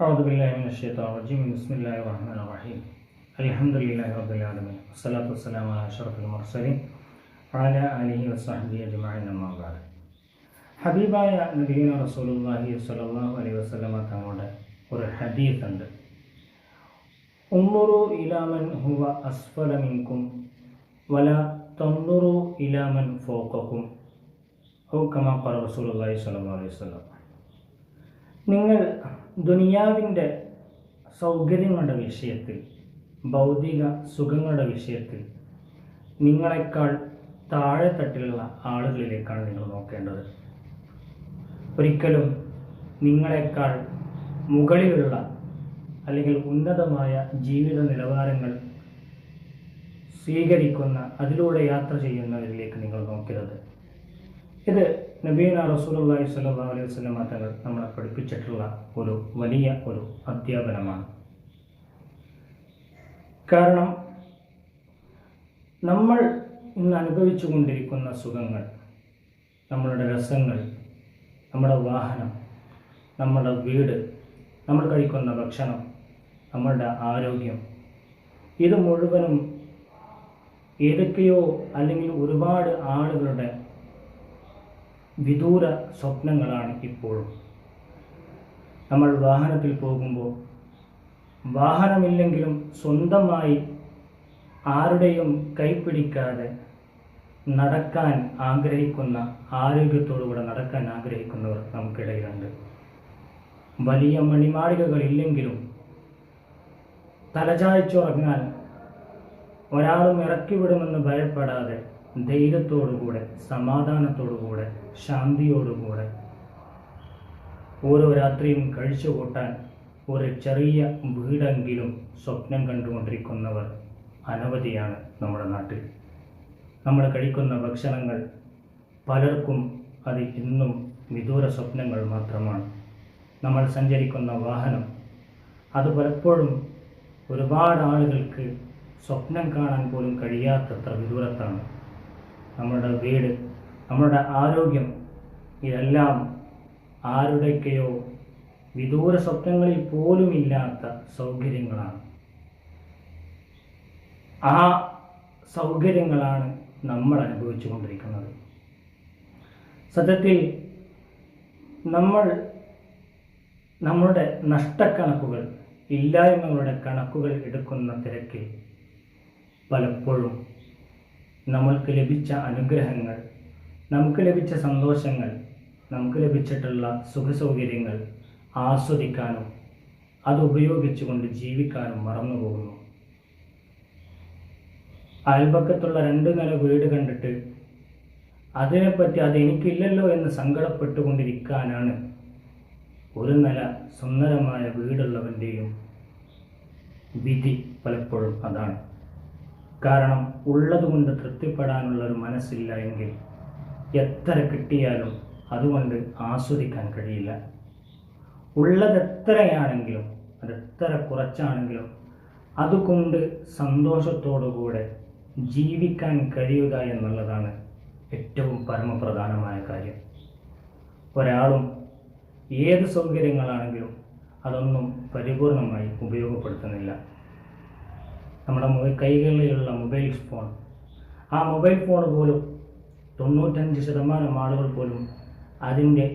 أعوذ بالله من الشيطان الرجيم بسم الله الرحمن الرحيم الحمد لله رب العالمين والصلاة والسلام على أشرف المرسلين وعلى آله وصحبه أجمعين أما بعد ഹബീബായ നബീന റസൂലുള്ളാഹി സ്വല്ലല്ലാഹു അലൈഹി വസല്ലമ തങ്ങളുടെ ഒരു ഹദീസ് ഉണ്ട് ഉമ്മുറു ഇലാമൻ ഹുവ അസ്ഫല മിൻകും വല തന്നുറു ഇലാമൻ ഫോക്കക്കും ഔ കമാ ഖല റസൂലുള്ളാഹി സ്വല്ലല്ലാഹു അലൈഹി വസല്ലം നിങ്ങൾ ദുനിയാവിന്റെ സൗകര്യങ്ങളുടെ വിഷയത്തിൽ ഭൗതിക സുഖങ്ങളുടെ വിഷയത്തിൽ നിങ്ങളെക്കാൾ താഴെ തട്ടിലുള്ള ആളുകളിലേക്കാണ് നിങ്ങൾ നോക്കേണ്ടത്. ഒരിക്കലും നിങ്ങളെക്കാൾ മുകളിലുള്ള അല്ലെങ്കിൽ ഉന്നതമായ ജീവിത നിലവാരങ്ങൾ സ്വീകരിക്കുന്ന അതിലൂടെ യാത്ര ചെയ്യുന്നവരിലേക്ക് നിങ്ങൾ നോക്കരുത്. ഇത് നബീന റസൂലി സ്വല്ലല്ലാഹു അലൈഹി വസല്ലം തങ്ങൾ നമ്മളെ പഠിപ്പിച്ചിട്ടുള്ള ഒരു വലിയ ഒരു അധ്യാപനമാണ്. കാരണം നമ്മൾ ഇന്ന് അനുഭവിച്ചു കൊണ്ടിരിക്കുന്ന സുഖങ്ങൾ നമ്മളുടെ രസങ്ങൾ നമ്മുടെ വാഹനം നമ്മുടെ വീട് നമ്മൾ കഴിക്കുന്ന ഭക്ഷണം നമ്മളുടെ ആരോഗ്യം ഇത് മുഴുവനും ഏതൊക്കെയോ അല്ലെങ്കിൽ ഒരുപാട് ആളുകളുടെ വിദൂര സ്വപ്നങ്ങളാണ് ഇപ്പോഴും. നമ്മൾ വാഹനത്തിൽ പോകുമ്പോൾ വാഹനമില്ലെങ്കിലും സ്വന്തമായി ആരുടെയും കൈപ്പിടിക്കാതെ നടക്കാൻ ആഗ്രഹിക്കുന്ന ആരോഗ്യത്തോടുകൂടെ നടക്കാൻ ആഗ്രഹിക്കുന്നവർ നമുക്കിടയിലുണ്ട്. വലിയ മണിമാളികകളില്ലെങ്കിലും തലചായ്ച്ചുറങ്ങാൻ ഒരാളും ഇറക്കിവിടുമെന്ന് ഭയപ്പെടാതെ ധൈര്യത്തോടുകൂടെ സമാധാനത്തോടുകൂടെ ശാന്തിയോടുകൂടെ. ഓരോ രാത്രിയും കഴിച്ചു കൂട്ടാൻ ഒരു ചെറിയ വീടെങ്കിലും സ്വപ്നം കണ്ടുകൊണ്ടിരിക്കുന്നവർ അനവധിയാണ് നമ്മുടെ നാട്ടിൽ. നമ്മൾ കഴിക്കുന്ന ഭക്ഷണങ്ങൾ പലർക്കും അത് ഇന്നും വിദൂര സ്വപ്നങ്ങൾ മാത്രമാണ്. നമ്മൾ സഞ്ചരിക്കുന്ന വാഹനം അത് പലപ്പോഴും ഒരുപാട് ആളുകൾക്ക് സ്വപ്നം കാണാൻ പോലും കഴിയാത്തത്ര വിദൂരത്താണ്. നമ്മുടെ വീട് നമ്മുടെ ആരോഗ്യം ഇതെല്ലാം ആരുടെയൊക്കെയോ വിദൂര സ്വപ്നങ്ങളിൽ പോലും ഇല്ലാത്ത സൗകര്യങ്ങളാണ്. ആ സൗകര്യങ്ങളാണ് നമ്മൾ അനുഭവിച്ചു കൊണ്ടിരിക്കുന്നത് സത്യത്തിൽ നമ്മൾ നമ്മുടെ നഷ്ടക്കണക്കുകൾ ഇല്ലായ്മകളുടെ കണക്കുകൾ എടുക്കുന്ന തിരക്കിൽ പലപ്പോഴും നമ്മൾക്ക് ലഭിച്ച അനുഗ്രഹങ്ങൾ നമുക്ക് ലഭിച്ച സന്തോഷങ്ങൾ നമുക്ക് ലഭിച്ചിട്ടുള്ള സുഖസൗകര്യങ്ങൾ ആസ്വദിക്കാനും അത് ഉപയോഗിച്ചുകൊണ്ട് ജീവിക്കാനും മറന്നുപോകുന്നു. അയൽപക്കത്തുള്ള രണ്ട് നില വീട് കണ്ടിട്ട് അതിനെപ്പറ്റി അതെനിക്കില്ലല്ലോ എന്ന് സങ്കടപ്പെട്ടുകൊണ്ടിരിക്കാനാണ് ഒരു നില സുന്ദരമായ വീടുള്ളവന്റെയും വിധി പലപ്പോഴും അതാണ്. കാരണം ഉള്ളതുകൊണ്ട് തൃപ്തിപ്പെടാനുള്ള ഒരു മനസ്സില്ല എങ്കിൽ എത്ര കിട്ടിയാലും അതുകൊണ്ട് ആസ്വദിക്കാൻ കഴിയില്ല. ഉള്ളത് എത്രയാണെങ്കിലും അതെത്ര കുറച്ചാണെങ്കിലും അതുകൊണ്ട് സന്തോഷത്തോടുകൂടെ ജീവിക്കാൻ കഴിയുക എന്നുള്ളതാണ് ഏറ്റവും പരമപ്രധാനമായ കാര്യം. ഒരാളും ഏത് സൗകര്യങ്ങളാണെങ്കിലും അതൊന്നും പരിപൂർണമായി ഉപയോഗപ്പെടുത്തുന്നില്ല. നമ്മുടെ കൈകളിലുള്ള മൊബൈൽ ഫോൺ. ആ മൊബൈൽ ഫോൺ പോലും തൊണ്ണൂറ്റഞ്ച് ശതമാനം ആളുകൾ പോലും അതിന്റെ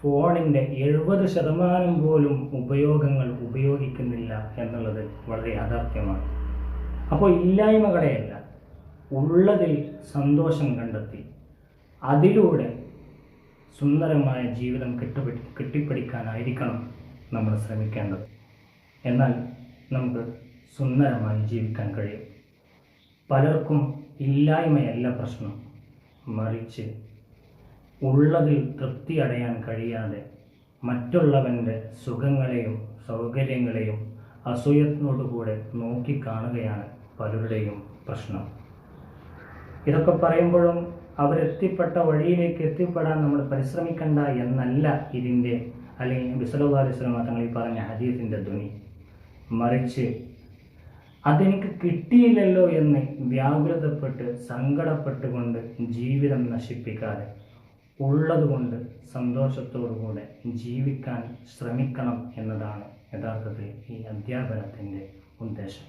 ഫോണിന്റെ എഴുപത് ശതമാനം പോലും ഉപയോഗങ്ങൾ ഉപയോഗിക്കുന്നില്ല എന്നുള്ളത് വളരെ യാഥാർത്ഥ്യമാണ്. അപ്പോൾ ഇല്ലായ്മകളെയല്ല ഉള്ളതിൽ സന്തോഷം കണ്ടെത്തി. അതിലൂടെ സുന്ദരമായ ജീവിതം കെട്ടിപ്പിടി കെട്ടിപ്പിടിക്കാനായിരിക്കണം നമ്മൾ ശ്രമിക്കേണ്ടത്. എന്നാൽ നമുക്ക് സുന്ദരമായി ജീവിക്കാൻ കഴിയും. പലർക്കും ഇല്ലായ്മയല്ല പ്രശ്നം. മറിച്ച് ഉള്ളതിൽ തൃപ്തി അടയാൻ കഴിയാതെ മറ്റുള്ളവന്റെ സുഖങ്ങളെയും സൗകര്യങ്ങളെയും അസൂയത്തിനോടുകൂടെ നോക്കിക്കാണുകയാണ് പലരുടെയും പ്രശ്നം. ഇതൊക്കെ പറയുമ്പോഴും അവരെത്തിപ്പെട്ട വഴിയിലേക്ക് എത്തിപ്പെടാൻ നമ്മൾ പരിശ്രമിക്കണ്ട എന്നല്ല ഇതിന്റെ അല്ലെങ്കിൽ വിസലവാലിസ്ലമ തങ്ങൾ ഈ പറഞ്ഞ ഹദീസിന്റെ ധ്വനി. മറിച്ച് അതെനിക്ക് കിട്ടിയില്ലല്ലോ എന്ന് വ്യാകുലതപ്പെട്ട് സങ്കടപ്പെട്ടുകൊണ്ട് ജീവിതം നശിപ്പിക്കാതെ ഉള്ളതുകൊണ്ട് സന്തോഷത്തോടുകൂടെ ജീവിക്കാൻ ശ്രമിക്കണം എന്നതാണ് യഥാർത്ഥത്തിൽ ഈ അധ്യാപനത്തിന്റെ ഉദ്ദേശം.